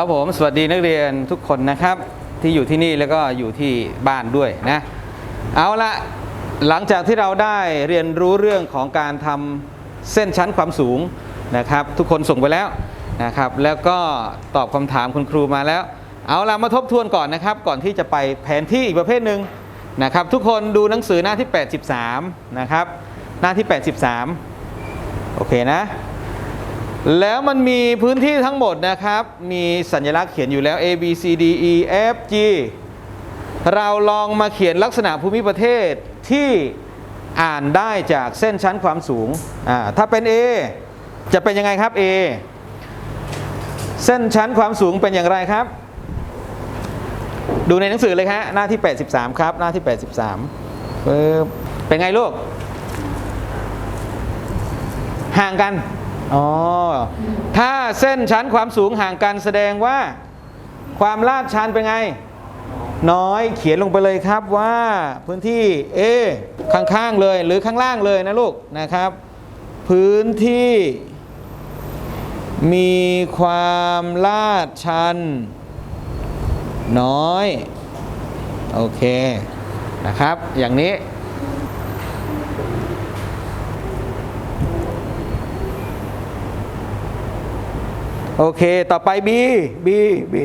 ครับผมสวัสดีนักเรียนทุกคนนะครับ ที่อยู่ที่นี่แล้วก็อยู่ที่บ้านด้วยนะเอาละหลังจากที่เราได้เรียนรู้เรื่องของการทำเส้นชั้นความสูงนะครับ ทุกคนส่งไปแล้วนะครับ แล้วก็ตอบคำถามคุณครูมาแล้ว เอาละมาทบทวนก่อนนะครับ ก่อนที่จะไปแผนที่อีกประเภทหนึ่งนะครับ ทุกคนดูหนังสือหน้าที่ 83 นะครับ หน้าที่ 83 โอเคนะ แล้วมันมีพื้นที่ทั้งหมดนะครับ มีสัญลักษณ์เขียนอยู่แล้ว A B C D E F G เราลองมาเขียนลักษณะภูมิประเทศที่อ่านได้จากเส้นชั้นความสูงอ่าถ้าเป็น A จะเป็นยังไงครับ A เส้นชั้นความสูงเป็นอย่างไรครับ ดูในหนังสือเลยครับหน้าที่ 83 ครับ หน้าที่ 83ปึ๊บเป็นไงลูก ห่างกัน อ๋อ ถ้าเส้นชั้นความสูงห่างกันแสดงว่า ความลาดชันเป็นไง น้อยเขียนลงไปเลยครับว่าพื้นที่ A ข้างๆเลยหรือข้างล่างเลยนะลูกนะครับ พื้นที่มีความลาดชัน น้อย โอเคนะครับ อย่างนี้ โอเค ต่อไป B B B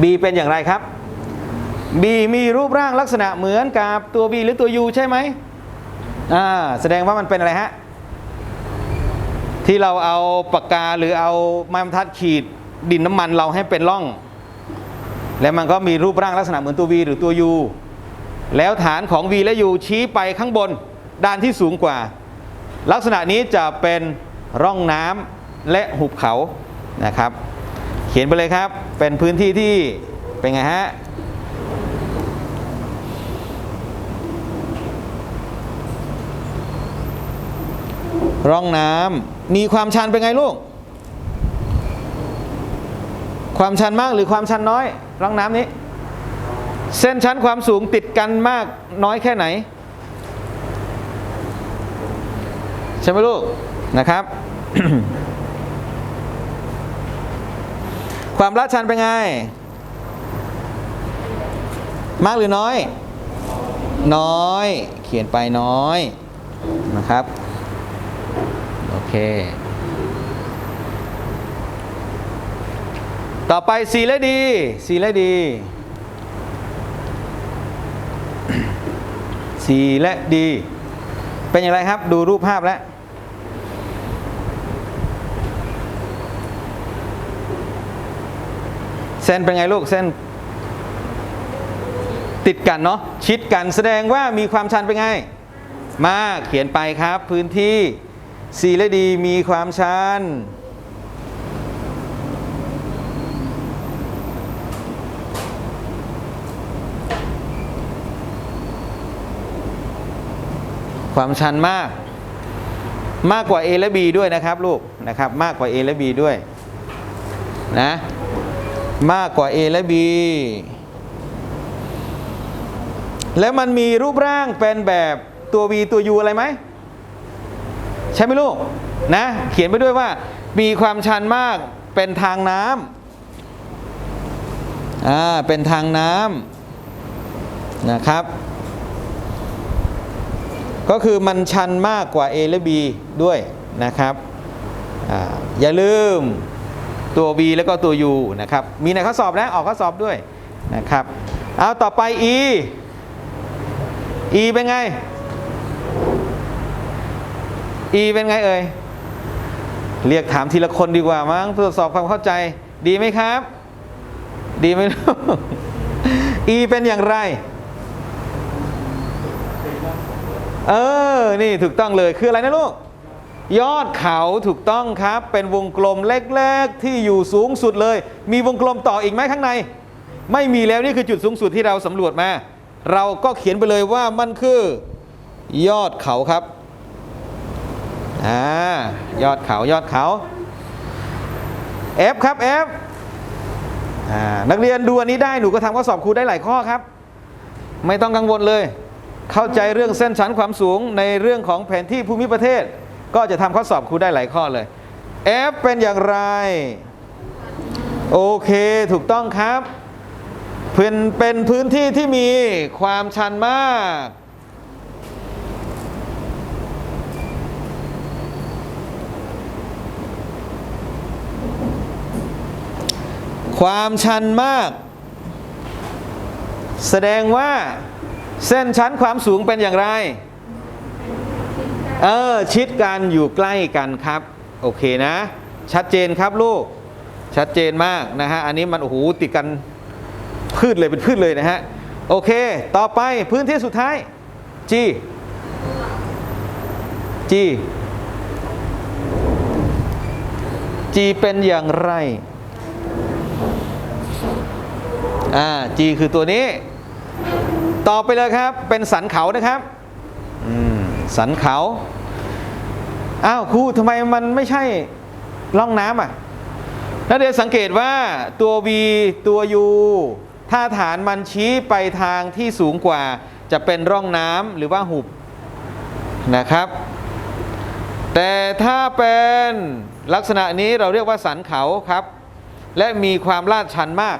B เป็นอย่างไรครับ B มีรูปร่างลักษณะเหมือนกับตัว B หรือตัว U ใช่ไหมอ่าแสดงว่ามันเป็นอะไรฮะ ที่เราเอาปากกาหรือเอาไม้บรรทัดขีดดินน้ำมันเราให้เป็นร่อง แล้วมันก็มีรูปร่างลักษณะเหมือนตัว V หรือตัว U แล้วฐานของ V และ U ชี้ไปข้างบนด้านที่สูงกว่า ลักษณะนี้จะเป็นร่องน้ำและหุบเขานะครับ เขียนไปเลยครับเป็นพื้นที่ที่เป็นไงฮะร่องน้ำมีความชันเป็นไงลูก ความชันมากหรือความชันน้อย ร่องน้ำนี้ เส้นชั้นความสูงติดกันมากน้อยแค่ไหน ใช่ไหมลูกนะครับ ความลาดชันเป็นไง มากหรือน้อย น้อย เขียนไปน้อยนะครับ โอเค ต่อไป C และ D C และ D C และ D เป็นอย่างไรครับ ดูรูปภาพแล้ว เส้นเป็นไงลูกเส้น ติดกันเนาะชิดกันแสดงว่ามีความชันเป็นไง มากเขียนไปครับ พื้นที่ C และ D มีความชันความชันมาก มากกว่า A และ B ด้วยนะครับ ลูกนะครับ มากกว่า A และ B ด้วย นะ มากกว่า A และ B แล้วมันมีรูปร่างเป็นแบบตัว V ตัว U อะไรไหม ใช่ไหมลูกนะ เขียนไปด้วยว่า มีความชันมากเป็นทางน้ำอ่าเป็นทางน้ำนะครับ ก็คือมันชันมากกว่า A และ B ด้วยนะครับออย่าลืม ตัว B แล้วก็ตัว U นะครับ มีในข้อสอบนะ ออกข้อสอบด้วยนะครับ เอาต่อไป E E เป็นไง E เป็นไงเอ่ย เรียกถามทีละคนดีกว่ามั้งตรวจสอบความเข้าใจ ดีไหมครับ ดีไหมลูก E เป็นอย่างไร เออ นี่ถูกต้องเลย คืออะไรนะลูก ยอดเขาถูกต้องครับ เป็นวงกลมเล็ก ๆ ที่อยู่สูงสุดเลย มีวงกลมต่ออีกไหมข้างใน ไม่มีแล้วนี่คือจุดสูงสุดที่เราสำรวจมา เราก็เขียนไปเลยว่ามันคือ ยอดเขาครับอ่ายอดเขายอดเขา F ครับ F อ่านักเรียนดูอันนี้ได้หนูก็ทำข้อสอบครูได้หลายข้อครับ ไม่ต้องกังวลเลย เข้าใจเรื่องเส้นชันความสูงในเรื่องของแผนที่ภูมิประเทศ ก็จะทำข้อสอบครูได้หลายข้อเลย F เป็นอย่างไร โอเคถูกต้องครับเป็นเป็นพื้นที่ที่มีความชันมาก ความชันมาก แสดงว่าเส้นชั้นความสูงเป็นอย่างไร เออชิดกันอยู่ใกล้กันครับ โอเคนะ ชัดเจนครับลูก ชัดเจนมากนะฮะ อันนี้มันโอ้โหติดกันพืชเลยเป็นพืชเลยนะฮะ โอเค ต่อไปพื้นที่สุดท้าย G G G เป็นอย่างไร อ่า G คือตัวนี้ ต่อไปเลยครับ เป็นสันเขานะครับ สันเขาอ้าวครูทำไมมันไม่ใช่ร่องน้ำอะนักเรียนสังเกตว่าตัว V ตัว U ถ้าฐานมันชี้ไปทางที่สูงกว่าจะเป็นร่องน้ำหรือว่าหุบนะครับ แต่ถ้าเป็นลักษณะนี้เราเรียกว่าสันเขาครับ และมีความลาดชันมาก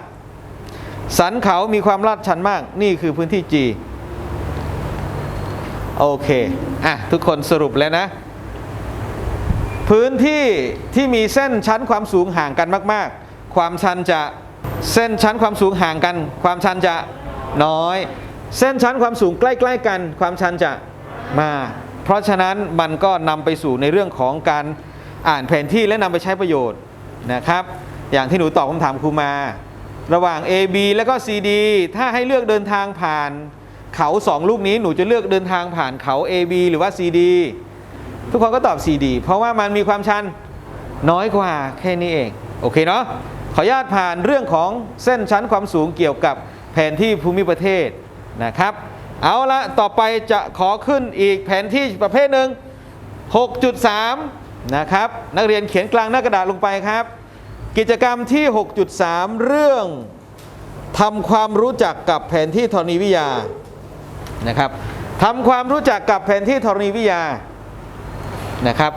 สันเขามีความลาดชันมาก นี่คือพื้นที่ G โอเค อะ ทุกคนสรุปแล้วนะ พื้นที่ที่มีเส้นชั้นความสูงห่างกันมาก ๆ ความชันจะเส้นชั้นความสูงห่างกัน ความชันจะน้อย เส้นชั้นความสูงใกล้ ๆ กัน ความชันจะมากเพราะฉะนั้นมันก็นำไปสู่ในเรื่องของการอ่านแผนที่และนำไปใช้ประโยชน์นะครับ อย่างที่หนูตอบคำถามครูมา ระหว่าง A B แล้วก็ C D ถ้าให้เลือกเดินทางผ่าน เขาสองลูกนี้หนูจะเลือกเดินทางผ่านเขา A B หรือว่า C D ทุกคนก็ตอบ CD เพราะว่ามันมีความชันน้อยกว่าแค่นี้เอง โอเคเนาะขออนุญาตผ่านเรื่องของเส้นชั้นความสูงเกี่ยวกับแผนที่ภูมิประเทศนะครับ เอาละต่อไปจะขอขึ้นอีกแผนที่ประเภทหนึ่ง6.3 นะครับ นักเรียนเขียนกลางหน้ากระดาษลงไปครับ กิจกรรมที่ 6.3 เรื่องทำความรู้จักกับแผนที่ธรณีวิทยา นะครับทำความรู้จักกับแผนที่ธรณีวิทยานะครับ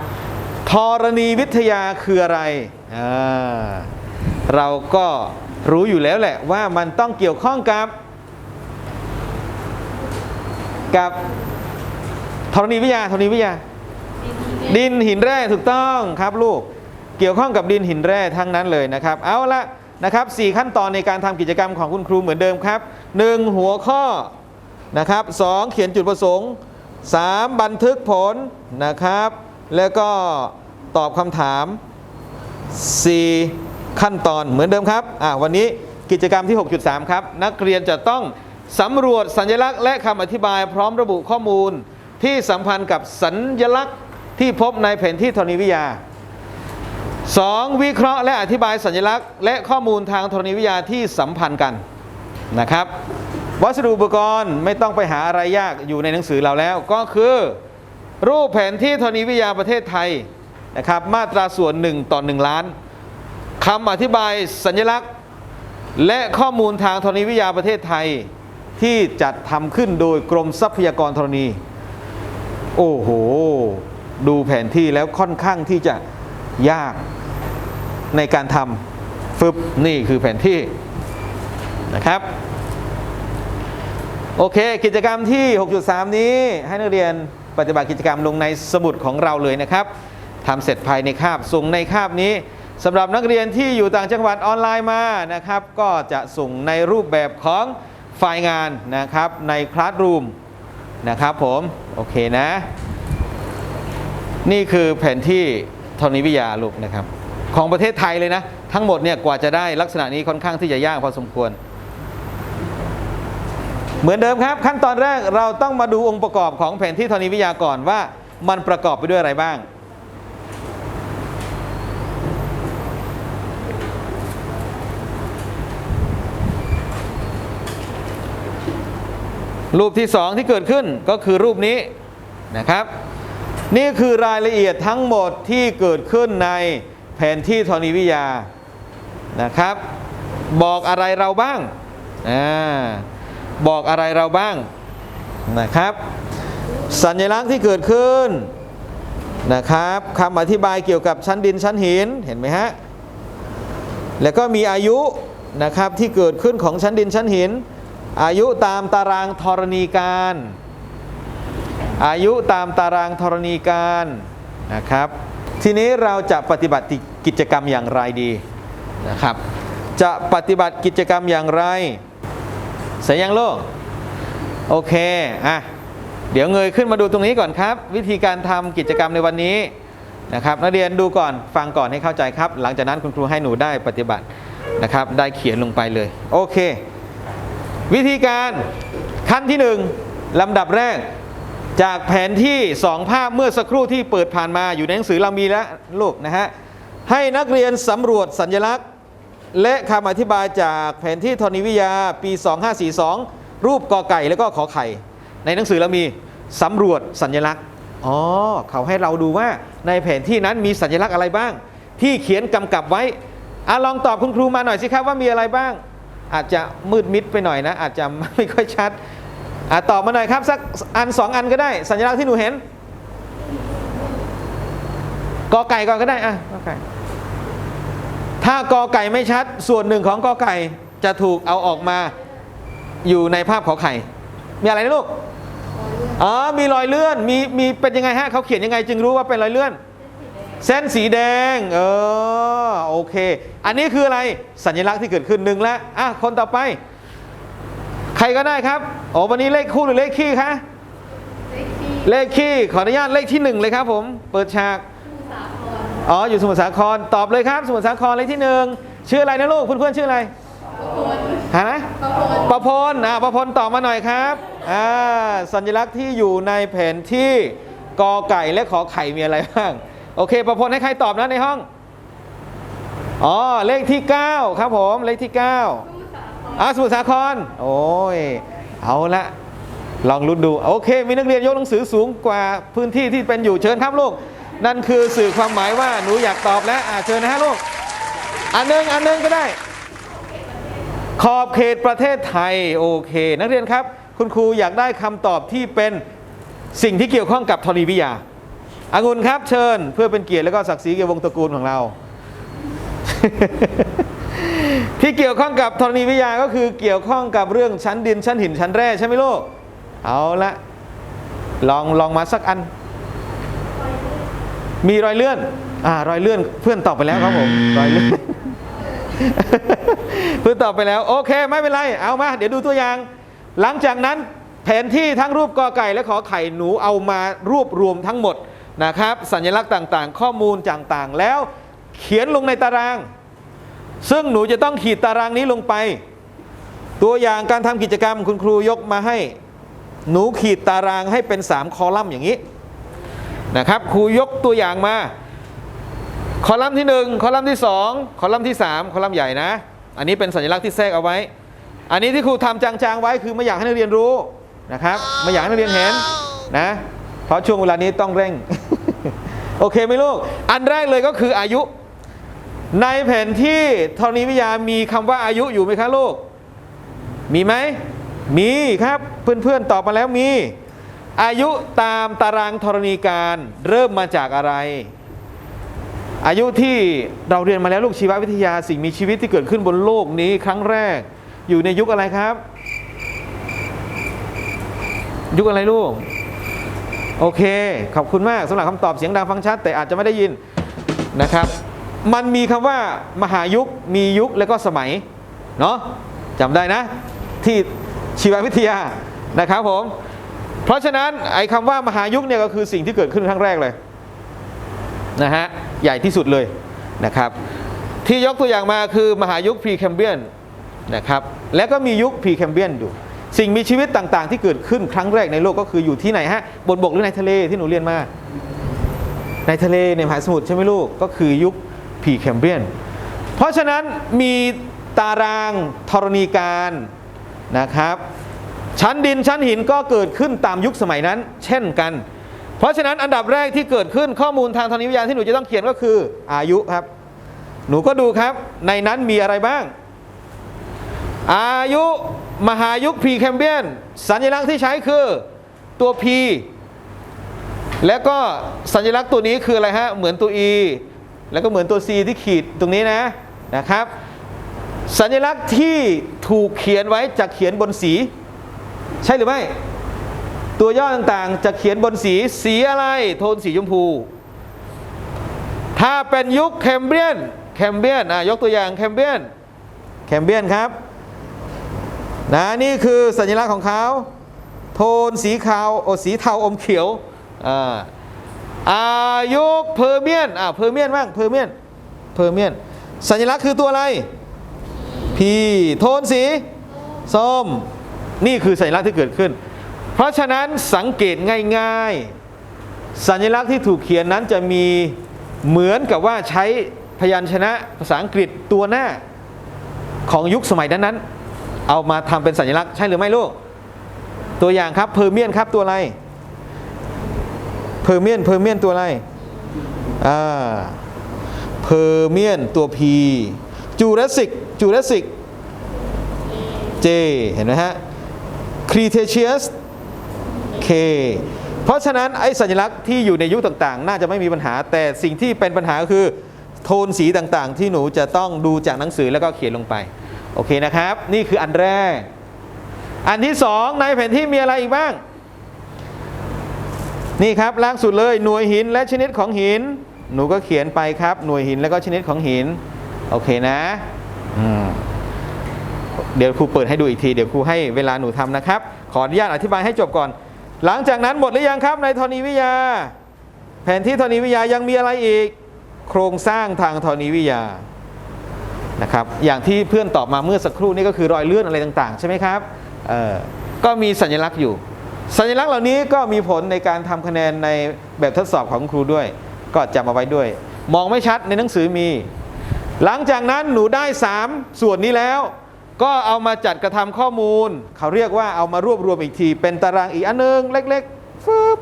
ธรณีวิทยาคืออะไร เราก็รู้อยู่แล้วแหละว่ามันต้องเกี่ยวข้องกับ กับธรณีวิทยาธรณีวิทยา ดินหินแร่ถูกต้องครับลูกเกี่ยวข้องกับดินหินแร่ทั้งนั้นเลยนะครับ เอาละนะครับสี่ขั้นตอนในการทำกิจกรรมของคุณครูเหมือนเดิมครับหนึ่งหัวข้อ นะครับสองเขียนจุดประสงค์ 3. บันทึกผลนะครับ แล้วก็ตอบคำถาม 4. ขั้นตอนเหมือนเดิมครับอ่าวันนี้กิจกรรมที่ 6.3 ครับ นักเรียนจะต้องสำรวจสัญลักษณ์และคำอธิบายพร้อมระบุข้อมูลที่สัมพันธ์กับสัญลักษณ์ที่พบในแผนที่ธรณีวิทยา 2. วิเคราะห์และอธิบายสัญลักษณ์ และข้อมูลทางธรณีวิทยาที่สัมพันธ์กันนะครับ วัสดุอุปกรณ์ไม่ต้องไปหาอะไรยากอยู่ในหนังสือเราแล้ว ก็คือ รูปแผนที่ธรณีวิทยาประเทศไทยนะครับมาตราส่วน 1 ต่อ 1 ล้านคำอธิบายสัญลักษณ์ และข้อมูลทางธรณีวิทยาประเทศไทย ที่จัดทำขึ้นโดยกรมทรัพยากรธรณี โอ้โห ดูแผนที่แล้วค่อนข้างที่จะยากในการทำฟึบนี่คือแผนที่นะครับ โอเค กิจกรรมที่ 6.3 นี้ให้นักเรียนปฏิบัติกิจกรรมลงในสมุดของเราเลยนะครับทำเสร็จภายในคาบส่งในคาบนี้สำหรับนักเรียนที่อยู่ต่างจังหวัดออนไลน์มานะครับ ก็จะส่งในรูปแบบของไฟล์งานนะครับในคลาสรูมนะครับผมโอเคนะ นี่คือแผนที่ธรณีวิทยาลูกนะครับ ของประเทศไทยเลยนะ ทั้งหมดเนี่ยกว่าจะได้ลักษณะนี้ค่อนข้างที่จะยากพอสมควร เหมือนเดิมครับ ขั้นตอนแรกเราต้องมาดูองค์ประกอบของแผนที่ธรณีวิทยาก่อนว่ามันประกอบไปด้วยอะไรบ้าง รูปที่สองที่เกิดขึ้นก็คือรูปนี้นะครับ นี่คือรายละเอียดทั้งหมดที่เกิดขึ้นในแผนที่ธรณีวิทยานะครับ บอกอะไรเราบ้างอ่า บอกอะไรเราบ้างนะครับ สัญลักษณ์ที่เกิดขึ้นนะครับคำอธิบายเกี่ยวกับชั้นดินชั้นหินเห็นไหมฮะแล้วก็มีอายุนะครับที่เกิดขึ้นของชั้นดินชั้นหิน อายุตามตารางธรณีการ อายุตามตารางธรณีการนะครับ ทีนี้เราจะปฏิบัติกิจกรรมอย่างไรดีนะครับ จะปฏิบัติกิจกรรมอย่างไร เสร็จยังโลกโอเคอะเดี๋ยวเงยขึ้นมาดูตรงนี้ก่อนครับ วิธีการทำกิจกรรมในวันนี้นะครับนักเรียนดูก่อนฟังก่อนให้เข้าใจครับ หลังจากนั้นคุณครูให้หนูได้ปฏิบัตินะครับ ได้เขียนลงไปเลย โอเค วิธีการขั้นที่หนึ่งลำดับแรก จากแผนที่สองภาพเมื่อสักครู่ที่เปิดผ่านมาอยู่ในหนังสือเรามีแล้วลูกนะฮะให้นักเรียนสำรวจสัญลักษณ์ และคำอธิบายจากแผนที่ธรณีวิทยาปี 2542 รูปกอไก่แล้วก็ขอไข่ ในหนังสือเรามีสำรวจสัญลักษณ์อ๋อเขาให้เราดูว่าในแผนที่นั้นมีสัญลักษณ์อะไรบ้าง ที่เขียนกำกับไว้อะลองตอบคุณครูมาหน่อยสิครับว่ามีอะไรบ้าง อาจจะมืดมิดไปหน่อยนะ อาจจะไม่ค่อยชัดอะตอบมาหน่อยครับสักอันสองอันก็ได้ สัญลักษณ์ที่หนูเห็นกอไก่ก่อนก็ได้อะกอไก่ ถ้ากอไก่ไม่ชัด ส่วนหนึ่งของกอไก่จะถูกเอาออกมาอยู่ในภาพขอไข่ มีอะไรนะลูกอ๋อมีรอยเลื่อนมีมีเป็นยังไงฮะเขาเขียนยังไงจึงรู้ว่าเป็นรอยเลื่อน เส้นสีแดง เออโอเค อันนี้คืออะไรสัญลักษณ์ที่เกิดขึ้นหนึ่งแล้วอะคนต่อไป ใครก็ได้ครับโอ้วันนี้เลขคู่หรือเลขคี่คะเลขคี่ขออนุญาตเลขที่หนึ่งเลยครับผม เปิดฉาก อ๋ออยู่สมุทรสาครตอบเลยครับ สมุทรสาครเลขที่หนึ่งชื่ออะไรนะลูกเพื่อนๆชื่ออะไรฮะประพลอ่าประพลตอบมาหน่อยครับอ่าสัญลักษณ์ที่อยู่ในแผนที่กอไก่และขอไข่มีอะไรบ้างโอเคประพลให้ใครตอบนะในห้องอ๋อเลขที่ 9 ครับผมเลขที่ 9อ่าสมุทรสาครโอ้ยเอาละลองรุ้นดู โอเค มีนักเรียนยกหนังสือสูงกว่าพื้นที่ที่เป็นอยู่เชิญครับลูก นั่นคือสื่อความหมายว่าหนูอยากตอบแล้วอ่าเชิญนะฮะลูก อันหนึงอันหนึงก็ได้ ขอบเขตประเทศไทย โอเค นักเรียนครับ คุณครูอยากได้คำตอบที่เป็นสิ่งที่เกี่ยวข้องกับธรณีวิทยาอางุนครับเชิญเพื่อเป็นเกียรติและก็ศักดิ์ศรีแก่วงตระกูลของเรา ที่เกี่ยวข้องกับธรณีวิทยาก็คือเกี่ยวข้องกับเรื่องชั้นดินชั้นหินชั้นแร่ใช่ไหมลูกเอาละลองลองมาสักอัน มีรอยเลื่อนอ่ารอยเลื่อนเพื่อนตอบไปแล้วครับผมรอยเลื่อนเพื่อนตอบไปแล้ว โอเคไม่เป็นไร เอามา เดี๋ยวดูตัวอย่าง หลังจากนั้นแผนที่ทั้งรูปกอไก่และขอไข่หนูเอามารวบรวมทั้งหมดนะครับ สัญลักษณ์ต่างๆ ข้อมูลต่างๆ แล้วเขียนลงในตาราง ซึ่งหนูจะต้องขีดตารางนี้ลงไป ตัวอย่างการทำกิจกรรมคุณครูยกมาให้ หนูขีดตารางให้เป็น 3 คอลัมน์อย่างนี้ นะครับครูยกตัวอย่างมา คอลัมน์ที่ 1 คอลัมน์ที่ 2 คอลัมน์ที่ 3 คอลัมน์ใหญ่นะ อันนี้เป็นสัญลักษณ์ที่แทรกเอาไว้ อันนี้ที่ครูทำจางๆไว้คือไม่อยากให้นักเรียนรู้นะครับไม่อยากให้นักเรียนเห็นนะเพราะช่วงเวลานี้ต้องเร่ง โอเคไหมลูก อันแรกเลยก็คืออายุ ในแผนที่ธรณีวิทยามีคำว่าอายุอยู่ไหมคะลูก มีไหมมีครับเพื่อนๆตอบมาแล้วมี อายุตามตารางธรณีการเริ่มมาจากอะไร อายุที่เราเรียนมาแล้วลูกชีววิทยาสิ่งมีชีวิตที่เกิดขึ้นบนโลกนี้ครั้งแรก อยู่ในยุคอะไรครับ ยุคอะไรลูก โอเค ขอบคุณมากสำหรับคำตอบเสียงดังฟังชัด แต่อาจจะไม่ได้ยินนะครับมันมีคำว่ามหายุค มียุค แล้วก็สมัย เนาะจำได้นะ ที่ชีววิทยานะครับผม เพราะฉะนั้นไอ้คำว่ามหายุคเนี่ยก็คือสิ่งที่เกิดขึ้นครั้งแรกเลยนะฮะใหญ่ที่สุดเลยนะครับ ที่ยกตัวอย่างมาคือมหายุคพรีแคมเบียนนะครับแล้วก็มียุคพรีแคมเบียนอยู่ สิ่งมีชีวิตต่างๆ ที่เกิดขึ้นครั้งแรกในโลกก็คืออยู่ที่ไหนฮะบนบกหรือในทะเลที่หนูเรียนมา ในทะเลในมหาสมุทรใช่ไหมลูกก็คือยุคพรีแคมเบียนเพราะฉะนั้นมีตารางธรณีการนะครับ ชั้นดินชั้นหินก็เกิดขึ้นตามยุคสมัยนั้น เช่นกัน เพราะฉะนั้นอันดับแรกที่เกิดขึ้นข้อมูลทางธรณีวิทยาที่หนูจะต้องเขียนก็คืออายุครับ หนูก็ดูครับ ในนั้นมีอะไรบ้าง อายุมหายุคพรีแคมเบียนสัญลักษณ์ที่ใช้คือตัว P แล้วก็สัญลักษณ์ตัวนี้คืออะไรฮะเหมือนตัว E แล้วก็เหมือนตัว C ที่ขีดตรงนี้นะนะครับ สัญลักษณ์ที่ถูกเขียนไว้จะเขียนบนสี ใช่หรือไม่ ตัวย่อต่างๆ จะเขียนบนสีสีอะไร โทนสีชมพู ถ้าเป็นยุคแคมเบียนแคมเบียนอะยกตัวอย่างแคมเบียนแคมเบียนครับนะนี่คือสัญลักษณ์ของเขาโทนสีขาวโอสีเทาอมเขียวอ่าอายุเพอร์เมียนอ่าเพอร์เมียนบ้างเพอร์เมียนเพอร์เมียนสัญลักษณ์คือตัวอะไร พีโทนสีส้ม นี่คือสัญลักษณ์ที่เกิดขึ้น เพราะฉะนั้นสังเกตง่าย ๆ สัญลักษณ์ที่ถูกเขียนนั้นจะมีเหมือนกับว่าใช้พยัญชนะภาษาอังกฤษตัวหน้าของยุคสมัยนั้นๆ เอามาทำเป็นสัญลักษณ์ใช่หรือไม่ลูก ตัวอย่างครับเพอร์เมียนครับตัวอะไรเพอร์เมียนเพอร์เมียนตัวอะไรอ่าเพอร์เมียนตัว P จูราสสิกจูราสสิก J เห็นไหมฮะ Cretaceous K เพราะฉะนั้นไอ้สัญลักษณ์ที่อยู่ในยุคต่างๆ น่าจะไม่มีปัญหา แต่สิ่งที่เป็นปัญหาก็คือโทนสีต่างๆ ที่หนูจะต้องดูจากหนังสือแล้วก็เขียนลงไป โอเคนะครับ นี่คืออันแรก อันที่สองในแผนที่มีอะไรอีกบ้าง นี่ครับล่างสุดเลยหน่วยหินและชนิดของหิน หนูก็เขียนไปครับ หน่วยหินแล้วก็ชนิดของหิน โอเคนะ อืม เดี๋ยวครูเปิดให้ดูอีกทีเดี๋ยวครูให้เวลาหนูทำนะครับ ขออนุญาตอธิบายให้จบก่อน หลังจากนั้นหมดหรือยังครับในธรณีวิทยา แผนที่ธรณีวิทยายังมีอะไรอีก โครงสร้างทางธรณีวิทยานะครับอย่างที่เพื่อนตอบมาเมื่อสักครู่นี้ก็คือรอยเลื่อนอะไรต่างๆ ใช่ไหมครับเออก็มีสัญลักษณ์อยู่ สัญลักษณ์เหล่านี้ก็มีผลในการทำคะแนนในแบบทดสอบของครูด้วย ก็จำเอาไว้ด้วย มองไม่ชัดในหนังสือมี หลังจากนั้นหนูได้ 3 ส่วนนี้แล้ว ก็เอามาจัดกระทำข้อมูล เขาเรียกว่าเอามารวบรวมอีกที เป็นตารางอีกอันหนึง เล็กๆฟึบ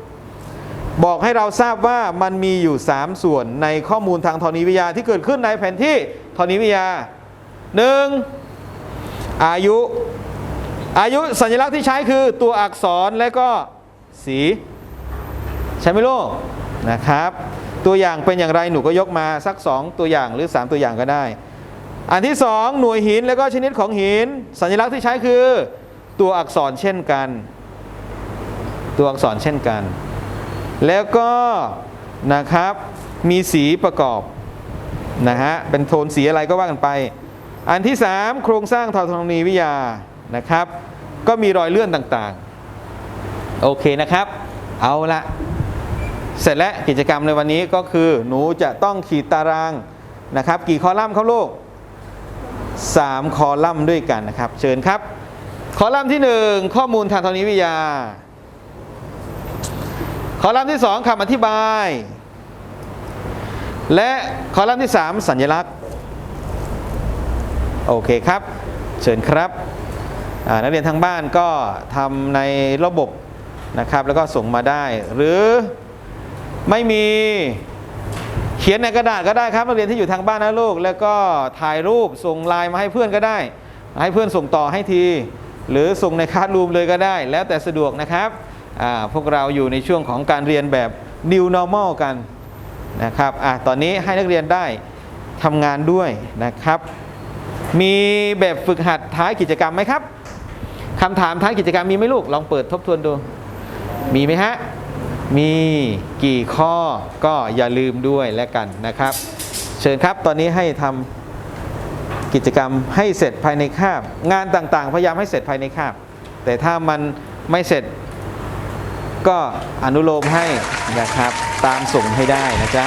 บอกให้เราทราบว่ามันมีอยู่ 3 ส่วนในข้อมูลทางธรณีวิทยาที่เกิดขึ้นในแผนที่ธรณีวิทยา 1. อายุ อายุสัญลักษณ์ที่ใช้คือตัวอักษรและก็สี ใช่ไหมลูกนะครับ ตัวอย่างเป็นอย่างไรหนูก็ยกมาสัก 2 ตัวอย่างหรือ 3 ตัวอย่างก็ได้ อันที่ 2 หน่วยหินแล้วก็ชนิดของหิน สัญลักษณ์ที่ใช้คือ ตัวอักษรเช่นกัน ตัวอักษรเช่นกัน แล้วก็นะครับมีสีประกอบนะฮะเป็นโทนสีอะไรก็ว่ากันไป อันที่ 3 โครงสร้างทางธรณีวิทยานะครับ ก็มีรอยเลื่อนต่างๆ โอเคนะครับ เอาละเสร็จแล้วกิจกรรมในวันนี้ก็คือ หนูจะต้องขีดตารางนะครับ กี่คอลัมน์ครับลูก 3 คอลัมน์ด้วยกันนะครับ เชิญครับ คอลัมน์ที่ 1 ข้อมูลทางธรณีวิทยา คอลัมน์ที่ 2คำอธิบาย และคอลัมน์ที่ 3 สัญลักษณ์ โอเคครับ เชิญครับนักเรียนทางบ้านก็ทำในระบบนะครับ แล้วก็ส่งมาได้ หรือไม่มี ขียนในกระดาษก็ได้ครับนักเรียนที่อยู่ทางบ้านนะลูก แล้วก็ถ่ายรูปส่งไลน์มาให้เพื่อนก็ได้ ให้เพื่อนส่งต่อให้ที หรือส่งในคลาสรูมเลยก็ได้ แล้วแต่สะดวกนะครับพวกเราอยู่ในช่วงของการเรียนแบบ new normal กันนะครับอตอนนี้ให้นักเรียนได้ทำงานด้วยนะครับ มีแบบฝึกหัดท้ายกิจกรรมไหมครับคำถามท้ายกิจกรรมมีไหมลูกลองเปิดทบทวนดู มีไหมฮะ มีกี่ข้อก็อย่าลืมด้วยแล้วกันนะครับ เชิญครับตอนนี้ให้ทำกิจกรรมให้เสร็จภายในคาบ งานต่างๆ พยายามให้เสร็จภายในคาบ แต่ถ้ามันไม่เสร็จก็อนุโลมให้นะครับตามส่งให้ได้นะจ๊ะ